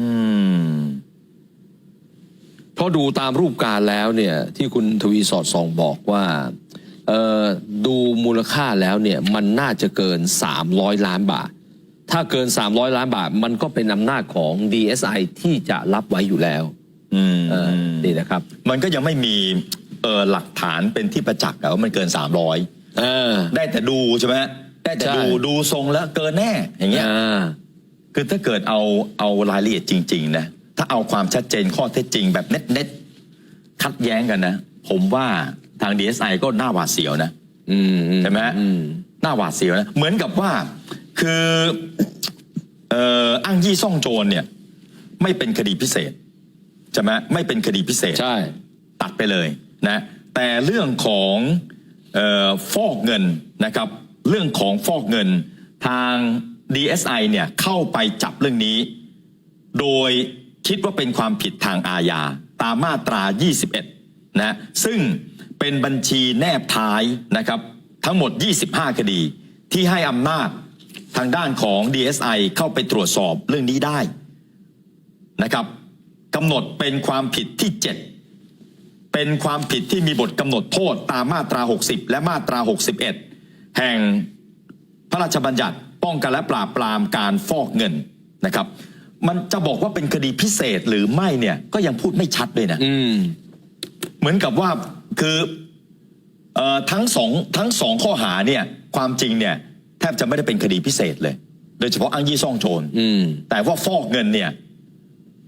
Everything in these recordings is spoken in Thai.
อืม เพราะดูตามรูปการแล้วเนี่ย ที่คุณทวีสอดส่องบอกว่าเอ่อดูมูลค่าแล้วเนี่ย มันน่าจะเกิน 300 ล้านบาท ถ้าเกิน 300 ล้านบาท มันก็เป็นอำนาจของ DSI ที่จะรับไว้อยู่แล้วอืมเออนี่นะครับ มันก็ยังไม่มีเออหลักฐานเป็นที่ประจักษ์อะว่ามันเกินสามร้อยเออ ได้แต่ดูใช่ไหมได้แต่ใช่ดูดูทรงแล้วเกินแน่อย่างเงี้ย อ่า คือถ้าเกิดเอาเอารายละเอียดจริง ๆ นะ ถ้าเอาความชัดเจนข้อเท็จจริงแบบเน็ตเน็ตๆคัดแย้งกันนะ ผมว่าทาง DSI ก็น่าหวาดเสียวนะอืมอืใช่ไหมอืมน่าหวาดเสียวนะ เหมือนกับว่าคือเอ่ออ้างยี่ซ่องโจรเนี่ย ไม่เป็นคดีพิเศษใช่ไหมไม่เป็นคดีพิเศษใช่ ตัดไปเลยนะ แต่เรื่องของเออฟอกเงินนะครับ เรื่องของฟอกเงินทาง DSI เนี่ยเข้าไปจับเรื่องนี้ โดยคิดว่าเป็นความผิดทางอาญาตามมาตรา 21 นะซึ่งเป็นบัญชีแนบท้ายนะครับทั้งหมด 25 คดี ที่ให้อำนาจทางด้านของ DSI เข้าไปตรวจสอบเรื่องนี้ได้นะครับกำหนดเป็นความผิดที่ 7 เป็นความผิดที่มีบทกำหนดโทษตามมาตรา 60 และมาตรา 61 แห่งพระราชบัญญัติ ป้องกันและปราบปรามการฟอกเงินนะครับ มันจะบอกว่าเป็นคดีพิเศษหรือไม่เนี่ย ก็ยังพูดไม่ชัดด้วยนะอืมเหมือนกับว่าคือเอ่อทั้งสองทั้งสองข้อหาเนี่ย ความจริงเนี่ย แทบจะไม่ได้เป็นคดีพิเศษเลย โดยเฉพาะอ้างยี่ซ่องโจรอืมแต่ว่าฟอกเงินเนี่ย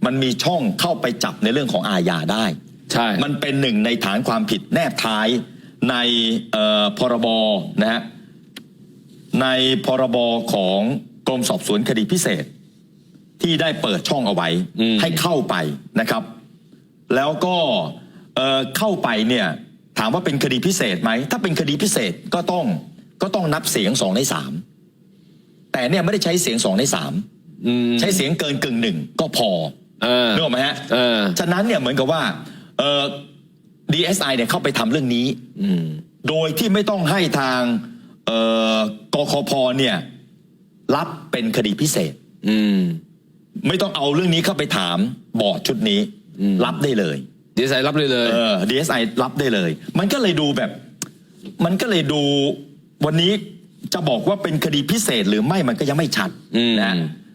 มันมีช่องเข้าไปจับในเรื่องของอาญาได้ใช่มันเป็นหนึ่งในฐานความผิดแนบท้ายในเอ่อพรบนะฮะ ในพรบของกรมสอบสวนคดีพิเศษ ที่ได้เปิดช่องเอาไว้อืมให้เข้าไปนะครับ แล้วก็เอ่อเข้าไปเนี่ยถามว่าเป็นคดีพิเศษไหม ถ้าเป็นคดีพิเศษก็ต้องก็ต้องนับเสียงสองในสามแต่เนี่ยไม่ได้ใช้เสียงสองในสามอืมใช้เสียงเกินกึ่งหนึ่งก็พอเออนึกออกไหมฮะเออฉะนั้นเนี่ยเหมือนกับว่าเอ่อ DSI เนี่ยเข้าไปทำเรื่องนี้อืมโดยที่ไม่ต้องให้ทางเอ่อ กคพเนี่ย รับเป็นคดีพิเศษ อืม ไม่ต้องเอาเรื่องนี้เข้าไปถามบอร์ดชุดนี้ อืม รับได้เลย ดีไซน์รับเลยเลย เออ DSI รับได้เลย มันก็เลยดูแบบ มันก็เลยดูวันนี้จะบอกว่าเป็นคดีพิเศษหรือไม่มันก็ยังไม่ชัดอืม นะ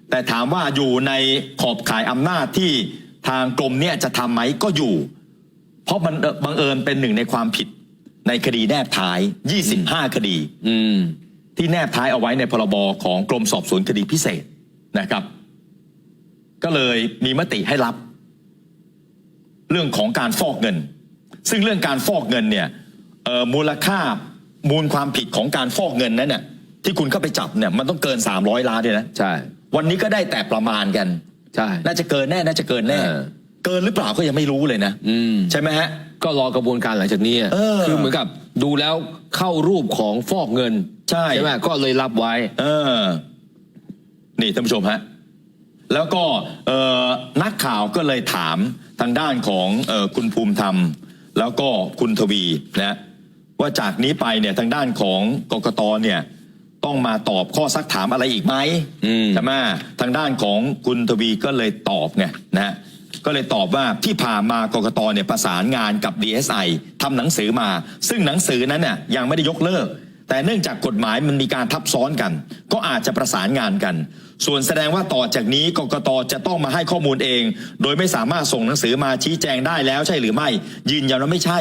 แต่ถามว่าอยู่ในขอบข่ายอำนาจที่ทางกรมเนี่ยจะทำไหมก็อยู่ เพราะมันเอ่อบังเอิญเป็นหนึ่งในความผิด ในคดีแนบท้าย 25 คดีอืมที่แนบท้ายเอาไว้ในพรบของกรมสอบสวนคดีพิเศษนะครับ ก็เลยมีมติให้รับ เรื่องของการฟอกเงิน ซึ่งเรื่องการฟอกเงินเนี่ยเอ่อมูลค่ามูลความผิดของการฟอกเงินนั้นเนี่ยที่คุณเข้าไปจับเนี่ยมันต้องเกิน 300 ล้านด้วยนะใช่ วันนี้ก็ได้แต่ประมาณกันใช่ น่าจะเกินแน่ น่าจะเกินแน่ เออเกินหรือเปล่าก็ยังไม่รู้เลยนะอืม ใช่ไหมฮะ ก็รอกระบวนการหลังจากนี้อะเออคือเหมือนกับดูแล้วเข้ารูปของฟอกเงินใช่ใช่ไหมก็เลยรับไว้ เออ นี่ท่านผู้ชมฮะ แล้วก็เอ่อนักข่าวก็เลยถามทางด้านของเออคุณภูมิธรรม แล้วก็คุณทวีนะว่าจากนี้ไปเนี่ยทางด้านของกกตเนี่ย ต้องมาตอบข้อซักถามอะไรอีกไหมอืม ใช่ไหมทางด้านของคุณทวีก็เลยตอบไงนะฮะ ก็เลยตอบว่าที่ผ่านมากกตเนี่ยประสานงานกับ DSI ทำหนังสือมา ซึ่งหนังสือนั้นน่ยยังไม่ได้ยกเลิก แต่เนื่องจากกฎหมายมันมีการทับซ้อนกัน ก็อาจจะประสานงานกัน ส่วนแสดงว่าต่อจากนี้กกตจะต้องมาให้ข้อมูลเอง โดยไม่สามารถส่งหนังสือมาชี้แจงได้แล้วใช่หรือไม่ ยืนยันว่าไม่ใช่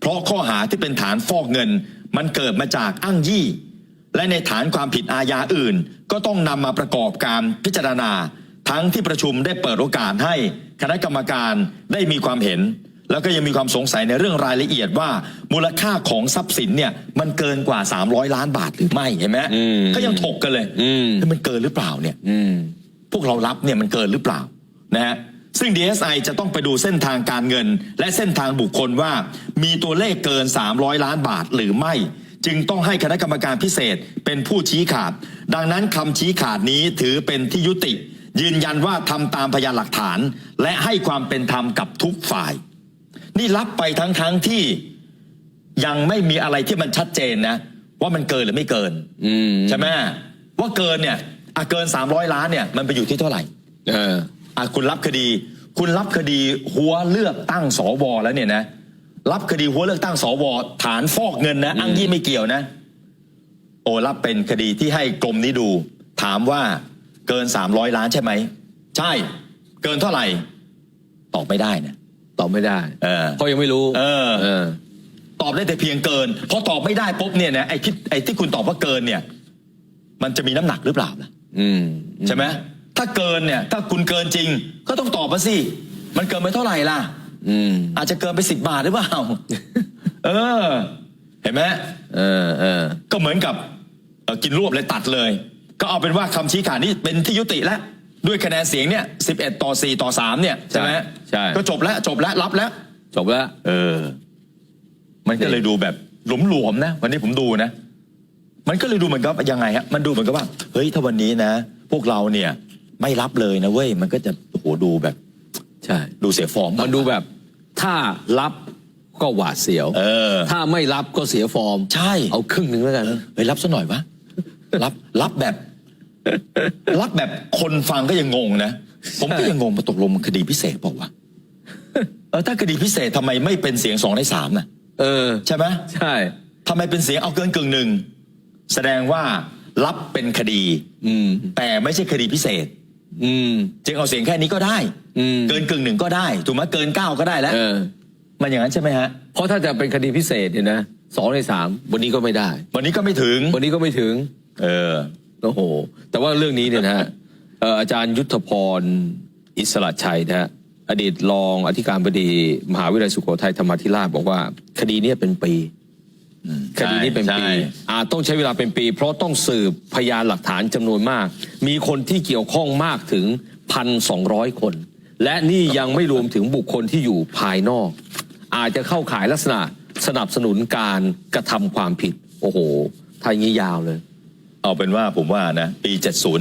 เพราะข้อหาที่เป็นฐานฟอกเงิน มันเกิดมาจากอ้างยี่ และในฐานความผิดอาญาอื่น ก็ต้องนำมาประกอบการพิจารณา ทั้งที่ประชุมได้เปิดโอกาสให้คณะกรรมการได้มีความเห็น แล้วก็ยังมีความสงสัยในเรื่องรายละเอียดว่า มูลค่าของทรัพย์สินเนี่ยมันเกินกว่า 300 ล้านบาทหรือไม่เห็นไหมอืมก็ยังถกกันเลยอืมเฮ้ยมันเกินหรือเปล่าเนี่ยอืมพวกเรารับเนี่ยมันเกินหรือเปล่านะฮะซึ่ง DSI จะต้องไปดูเส้นทางการเงิน และเส้นทางบุคคลว่า มีตัวเลขเกิน 300 ล้านบาทหรือไม่ จึงต้องให้คณะกรรมการพิเศษเป็นผู้ชี้ขาด ดังนั้นคำชี้ขาดนี้ถือเป็นที่ยุติ ยืนยันว่าทำตามพยานหลักฐาน และให้ความเป็นธรรมกับทุกฝ่าย นี่รับไปทั้งทั้งๆที่ยังไม่มีอะไรที่มันชัดเจนนะ ว่ามันเกินหรือไม่เกินอืมใช่ไหมว่าเกินเนี่ยอะเกิน300ล้านเนี่ยมันไปอยู่ที่เท่าไหร่ เอออะคุณรับคดี คุณรับคดีหัวเลือกตั้งสวแล้วเนี่ยนะรับคดีหัวเลือกตั้งสวฐานฟอกเงินนะอ้างยี่ไม่เกี่ยวนะ โอ้รับเป็นคดีที่ให้กรมนี้ดู ถามว่า เกิน 300 ล้านใช่ไหม ใช่ เกินเท่าไหร่ ตอบไม่ได้นะ ตอบไม่ได้เออเพราะยังไม่รู้ เออ เออ ตอบได้แต่เพียงเกินพอตอบไม่ได้ปุ๊บเนี่ยนะไอ้ที่ไอ้ที่คุณตอบว่าเกินเนี่ย มันจะมีน้ำหนักหรือเปล่าล่ะอืมใช่ไหมถ้าเกินเนี่ย ถ้าคุณเกินจริง ก็ต้องตอบมาสิ มันเกินไปเท่าไหร่ล่ะ อืม อาจจะเกินไปสิบบาทหรือเปล่า เออ เห็นไหมเออเออก็เหมือนกับเอ่อกินรวบเลยตัดเลย ก็เอาเป็นว่าคำชี้ขาดนี้เป็นที่ยุติแล้ว ด้วยคะแนนเสียงเนี่ยสิบเอ็ดต่อสี่ต่อสามเนี่ย ใช่ไหมใช่ ก็จบแล้วจบแล้วรับแล้ว จบแล้ว เออ มันก็เลยดูแบบหลวมๆนะ วันนี้ผมดูนะ มันก็เลยดูเหมือนกับยังไงฮะมันดูเหมือนกับว่า เฮ้ยถ้าวันนี้นะ พวกเราเนี่ย ไม่รับเลยนะเว้ยมันก็จะโอ้โหดูแบบ ใช่ ดูเสียฟอร์มมันดูแบบ ถ้ารับก็หวาดเสียว เออ ถ้าไม่รับก็เสียฟอร์ม ใช่ เอาครึ่งหนึ่งแล้วกัน เฮ้ยรับซะหน่อยวะ รับรับแบบ รับแบบคนฟังก็ยังงงนะ ผมก็ยังงงมาตกลงมันคดีพิเศษเปล่าวะเออถ้าคดีพิเศษทำไมไม่เป็นเสียงสองในสามน่ะ เออ ใช่ไหมใช่ ทำไมเป็นเสียงเอาเกินกึ่งหนึ่งแสดงว่ารับเป็นคดี อืม แต่ไม่ใช่คดีพิเศษ อืม จึงเอาเสียงแค่นี้ก็ได้ อืม เกินกึ่งหนึ่งก็ได้ ถูกไหมเกินเก้าก็ได้แล้ว เออ มันอย่างนั้นใช่ไหมฮะ เพราะถ้าจะเป็นคดีพิเศษเนี่ยนะสองในสามวันนี้ก็ไม่ได้ วันนี้ก็ไม่ถึง วันนี้ก็ไม่ถึง เออโอ้โห แต่ว่าเรื่องนี้เนี่ยนะฮะเอ่ออาจารย์ยุทธพรอิสระชัยนะฮะอดีตรองอธิการบดี มหาวิทยาลัยสุโขทัยธรรมาธิราชบอกว่า คดีเนี้เป็นปี คดีนี้เป็นใช่ปีอาจต้องใช้เวลาเป็นปี เพราะต้องสืบพยานหลักฐานจำนวนมาก มีคนที่เกี่ยวข้องมากถึงพันสองร้อยคน และนี่ยังไม่รวมถึงบุคคลที่อยู่ภายนอก อาจจะเข้าข่ายลักษณะสนับสนุนการกระทำความผิด โอ้โหถ้าอย่างนี้ยาวเลย เอาเป็นว่าผมว่านะปี 70